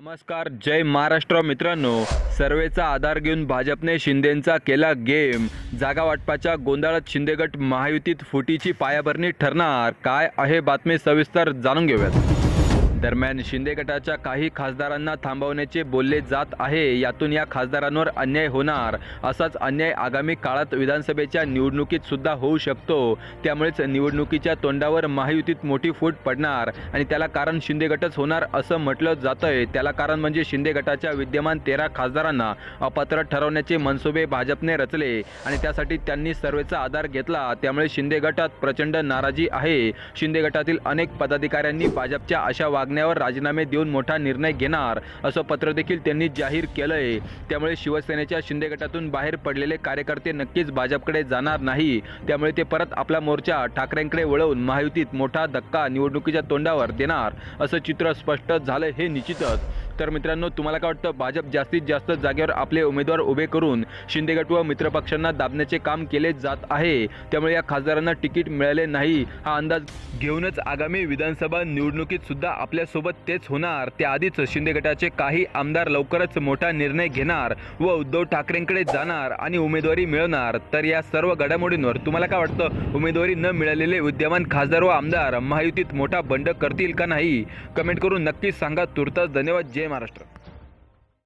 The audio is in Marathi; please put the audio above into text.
नमस्कार जय महाराष्ट्र मित्रांनो. सर्वेचा आधार घेऊन भाजपने शिंदेंचा केला गेम. जागा वाटपाच्या गोंधळात शिंदेगट महायुतीत फुटीची पायाभरणी ठरणार. काय आहे बातमी सविस्तर जाणून घेऊयात. दरम्यान शिंदे गटाच्या काही खासदारांना थांबवण्याचे बोलले जात आहे. यातून या खासदारांवर अन्याय होणार असाच अन्याय आगामी काळात विधानसभेच्या निवडणुकीत सुद्धा होऊ शकतो. त्यामुळेच निवडणुकीच्या तोंडावर महायुतीत मोठी फूट पडणार आणि त्याला कारण शिंदे गटच होणार असं म्हटलं जातंय. त्याला कारण म्हणजे शिंदे गटाच्या विद्यमान तेरा खासदारांना अपात्र ठरवण्याचे मनसुबे भाजपने रचले आणि त्यासाठी त्यांनी सर्वेचा आधार घेतला. त्यामुळे शिंदे गटात प्रचंड नाराजी आहे. शिंदे गटातील अनेक पदाधिकाऱ्यांनी भाजपच्या अशा मागण्यावर राजीनामे देऊन मोठा निर्णय घेणार असं पत्र देखील त्यांनी जाहीर केलंय. त्यामुळे शिवसेनेच्या शिंदे गटातून बाहेर पडलेले कार्यकर्ते नक्कीच भाजपकडे जाणार नाही. त्यामुळे ते परत आपला मोर्चा ठाकरेंकडे वळवून महायुतीत मोठा धक्का निवडणुकीच्या तोंडावर देणार असं चित्र स्पष्ट झालं हे निश्चितच. तर मित्रांनो तुम्हाला काय वाटतं? भाजप जास्तीत जास्त जागेवर आपले उमेदवार उभे करून शिंदेगट व मित्रपक्षांना दाबण्याचे काम केले जात आहे. त्यामुळे या खासदारांना तिकीट मिळाले नाही. हा अंदाज घेऊनच आगामी विधानसभा निवडणुकीत सुद्धा आपल्यासोबत तेच होणार. त्याआधीच शिंदे गटाचे काही आमदार लवकरच मोठा निर्णय घेणार व उद्धव ठाकरेंकडे जाणार आणि उमेदवारी मिळवणार. तर या सर्व घडामोडींवर तुम्हाला काय वाटतं? उमेदवारी न मिळालेले विद्यमान खासदार व आमदार महायुतीत मोठा बंड करतील का नाही? कमेंट करून नक्कीच सांगा. तुर्तास धन्यवाद. जय महाराष्ट्र.